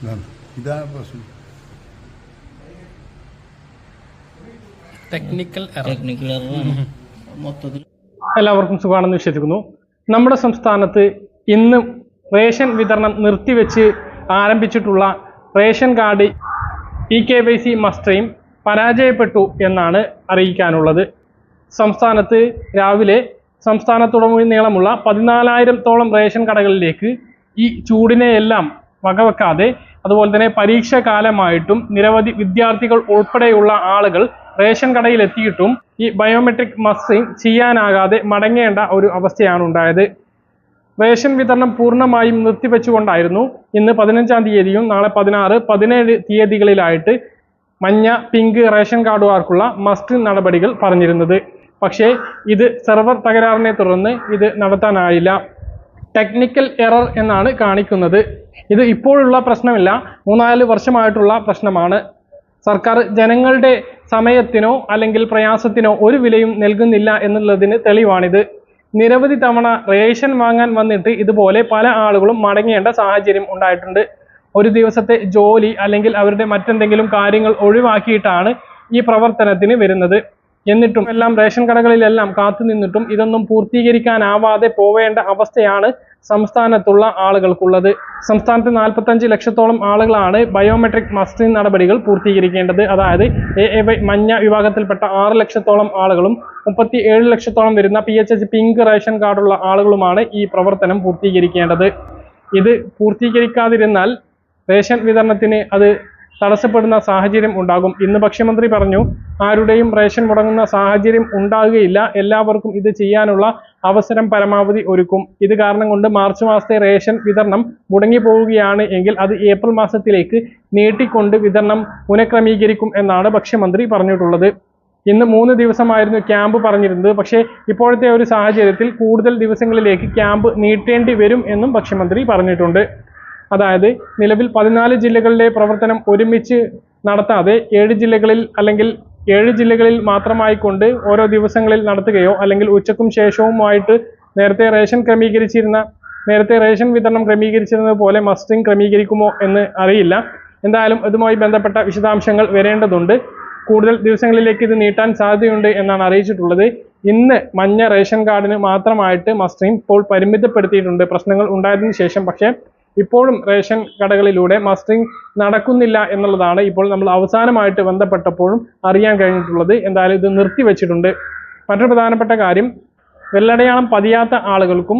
ഇതാണ് ഇതാണ് പ്രശ്നം. ടെക്നിക്കൽ എറർ ടെക്നിക്കൽ മൊത്തത്തിൽ എല്ലാവർക്കും സുഖമാണെന്ന് വിശ്വസിക്കുന്നു. നമ്മുടെ സംസ്ഥാനത്ത് ഇന്ന് റേഷൻ വിതരണം നിർത്തിവെച്ച് ആരംഭിച്ചിട്ടുള്ള ration card E K Y C മസ്റ്ററിയും പരാജയപ്പെട്ടു എന്നാണ് അറിയിക്കാനുള്ളത്. സംസ്ഥാനത്ത് രാവിലെ സംസ്ഥാനത്തുടനീളമുള്ള പതിനാലായിരത്തോളം റേഷൻ കടകളിലേക്ക് ഈ ചൂടിനെയെല്ലാം വകവെക്കാതെ അതുപോലെ തന്നെ പരീക്ഷ കാലമായിട്ടും നിരവധി വിദ്യാർത്ഥികൾ ഉൾപ്പെടെയുള്ള ആളുകൾ റേഷൻ കടയിൽ എത്തിയിട്ടും ഈ ബയോമെട്രിക് മസ്സിങ് ചെയ്യാനാകാതെ മടങ്ങേണ്ട ഒരു അവസ്ഥയാണ് ഉണ്ടായത്. റേഷൻ വിതരണം പൂർണമായും നിർത്തിവെച്ചുകൊണ്ടായിരുന്നു ഇന്ന് പതിനഞ്ചാം തീയതിയും നാളെ പതിനാറ് പതിനേഴ് തീയതികളിലായിട്ട് മഞ്ഞ പിങ്ക് റേഷൻ കാർഡുകാർക്കുള്ള മസ്റ്റ് നടപടികൾ പറഞ്ഞിരുന്നത്. പക്ഷേ ഇത് സെർവർ തകരാറിനെ തുടർന്ന് ഇത് നടത്താനായില്ല. ടെക്നിക്കൽ എറർ എന്നാണ് കാണിക്കുന്നത്. ഇത് ഇപ്പോഴുള്ള പ്രശ്നമില്ല. മൂന്നാൽ വർഷമായിട്ടുള്ള പ്രശ്നമാണ്. സർക്കാർ ജനങ്ങളുടെ സമയത്തിനോ അല്ലെങ്കിൽ പ്രയാസത്തിനോ ഒരു വിലയും നൽകുന്നില്ല എന്നുള്ളതിന് തെളിവാണിത്. നിരവധി തവണ റേഷൻ വാങ്ങാൻ വന്നിട്ട് ഇതുപോലെ പല ആളുകളും മടങ്ങേണ്ട സാഹചര്യം ഉണ്ടായിട്ടുണ്ട്. ഒരു ദിവസത്തെ ജോലി അല്ലെങ്കിൽ അവരുടെ മറ്റെന്തെങ്കിലും കാര്യങ്ങൾ ഒഴിവാക്കിയിട്ടാണ് ഈ പ്രവർത്തനത്തിന് വരുന്നത്. എന്നിട്ടും എല്ലാം റേഷൻ കടകളിലെല്ലാം കാത്തു നിന്നിട്ടും ഇതൊന്നും പൂർത്തീകരിക്കാനാവാതെ പോവേണ്ട അവസ്ഥയാണ് സംസ്ഥാനത്തുള്ള ആളുകൾക്കുള്ളത്. സംസ്ഥാനത്ത് നാൽപ്പത്തഞ്ച് ലക്ഷത്തോളം ആളുകളാണ് ബയോമെട്രിക് മസ്റ്റിൻ നടപടികൾ പൂർത്തീകരിക്കേണ്ടത്. അതായത് എ എ വൈ മഞ്ഞ വിഭാഗത്തിൽപ്പെട്ട ആറ് ലക്ഷത്തോളം ആളുകളും മുപ്പത്തി ഏഴ് ലക്ഷത്തോളം വരുന്ന P H H pink ration കാർഡുള്ള ആളുകളുമാണ് ഈ പ്രവർത്തനം പൂർത്തീകരിക്കേണ്ടത്. ഇത് പൂർത്തീകരിക്കാതിരുന്നാൽ റേഷൻ വിതരണത്തിന് അത് തടസ്സപ്പെടുന്ന സാഹചര്യം ഉണ്ടാകും. ഇന്ന് ഭക്ഷ്യമന്ത്രി പറഞ്ഞു ആരുടെയും റേഷൻ മുടങ്ങുന്ന സാഹചര്യം ഉണ്ടാകുകയില്ല. എല്ലാവർക്കും ഇത് ചെയ്യാനുള്ള അവസരം പരമാവധി ഒരുക്കും. ഇത് കാരണം കൊണ്ട് മാർച്ച് മാസത്തെ റേഷൻ വിതരണം മുടങ്ങി പോവുകയാണ് എങ്കിൽ അത് ഏപ്രിൽ മാസത്തിലേക്ക് നീട്ടിക്കൊണ്ട് വിതരണം പുനഃക്രമീകരിക്കും എന്നാണ് ഭക്ഷ്യമന്ത്രി പറഞ്ഞിട്ടുള്ളത്. ഇന്ന് മൂന്ന് ദിവസമായിരുന്നു ക്യാമ്പ് പറഞ്ഞിരുന്നത്. പക്ഷേ ഇപ്പോഴത്തെ ഒരു സാഹചര്യത്തിൽ കൂടുതൽ ദിവസങ്ങളിലേക്ക് ക്യാമ്പ് നീട്ടേണ്ടി വരും എന്നും ഭക്ഷ്യമന്ത്രി പറഞ്ഞിട്ടുണ്ട്. അതായത് നിലവിൽ പതിനാല് ജില്ലകളിലെ പ്രവർത്തനം ഒരുമിച്ച് നടത്താതെ ഏഴ് ജില്ലകളിൽ അല്ലെങ്കിൽ ഏഴ് ജില്ലകളിൽ മാത്രമായി കൊണ്ട് ഓരോ ദിവസങ്ങളിൽ നടത്തുകയോ അല്ലെങ്കിൽ ഉച്ചക്കും ശേഷവുമായിട്ട് നേരത്തെ റേഷൻ ക്രമീകരിച്ചിരുന്ന നേരത്തെ റേഷൻ വിതരണം ക്രമീകരിച്ചിരുന്നത് പോലെ മസ്റ്റിംഗ് ക്രമീകരിക്കുമോ എന്ന് അറിയില്ല. എന്തായാലും ഇതുമായി ബന്ധപ്പെട്ട വിശദാംശങ്ങൾ വരേണ്ടതുണ്ട്. കൂടുതൽ ദിവസങ്ങളിലേക്ക് ഇത് നീട്ടാൻ സാധ്യതയുണ്ട് എന്നാണ് അറിയിച്ചിട്ടുള്ളത്. ഇന്ന് മഞ്ഞ റേഷൻ കാർഡിന് മാത്രമായിട്ട് മസ്റ്റിംഗ് ഇപ്പോൾ പരിമിതപ്പെടുത്തിയിട്ടുണ്ട്. പ്രശ്നങ്ങൾ ഉണ്ടായതിനു ശേഷം പക്ഷേ ഇപ്പോഴും റേഷൻ കടകളിലൂടെ മസ്റ്ററിംഗ് നടക്കുന്നില്ല എന്നുള്ളതാണ് ഇപ്പോൾ നമ്മൾ അവസാനമായിട്ട് ബന്ധപ്പെട്ടപ്പോഴും അറിയാൻ കഴിഞ്ഞിട്ടുള്ളത്. എന്തായാലും ഇത് നിർത്തിവെച്ചിട്ടുണ്ട് മറ്റൊരു പ്രധാനപ്പെട്ട കാര്യം വെള്ളടയാളം പതിയാത്ത ആളുകൾക്കും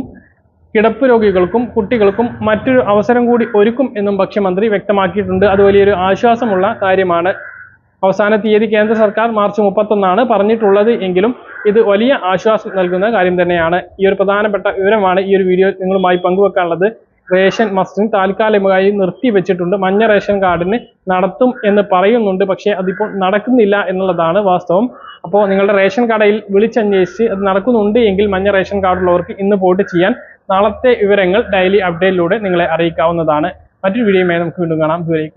കിടപ്പ് രോഗികൾക്കും കുട്ടികൾക്കും മറ്റൊരു അവസരം കൂടി ഒരുക്കും എന്നും ഭക്ഷ്യമന്ത്രി വ്യക്തമാക്കിയിട്ടുണ്ട്. അത് വലിയൊരു ആശ്വാസമുള്ള കാര്യമാണ്. അവസാന തീയതി കേന്ദ്ര സർക്കാർ മാർച്ച് മുപ്പത്തൊന്നാണ് പറഞ്ഞിട്ടുള്ളത് എങ്കിലും ഇത് വലിയ ആശ്വാസം നൽകുന്ന കാര്യം തന്നെയാണ്. ഈ ഒരു പ്രധാനപ്പെട്ട വിവരമാണ് ഈ ഒരു വീഡിയോ നിങ്ങളുമായി പങ്കുവെക്കാനുള്ളത്. റേഷൻ മസ്റ്റിന് താൽക്കാലികമായി നിർത്തി വെച്ചിട്ടുണ്ട്. മഞ്ഞ റേഷൻ കാർഡിന് നടത്തും എന്ന് പറയുന്നുണ്ട്. പക്ഷേ അതിപ്പോൾ നടക്കുന്നില്ല എന്നുള്ളതാണ് വാസ്തവം. അപ്പോൾ നിങ്ങളുടെ റേഷൻ കടയിൽ വിളിച്ചന്വേഷിച്ച് അത് നടക്കുന്നുണ്ട് എങ്കിൽ മഞ്ഞ റേഷൻ കാർഡുള്ളവർക്ക് ഇന്ന് പോയിട്ട് ചെയ്യാൻ നാളത്തെ വിവരങ്ങൾ ഡെയിലി അപ്ഡേറ്റിലൂടെ നിങ്ങളെ അറിയിക്കാവുന്നതാണ്. മറ്റൊരു വീഡിയോയുമായി നമുക്ക് വീണ്ടും കാണാം. ഇതുവരെയും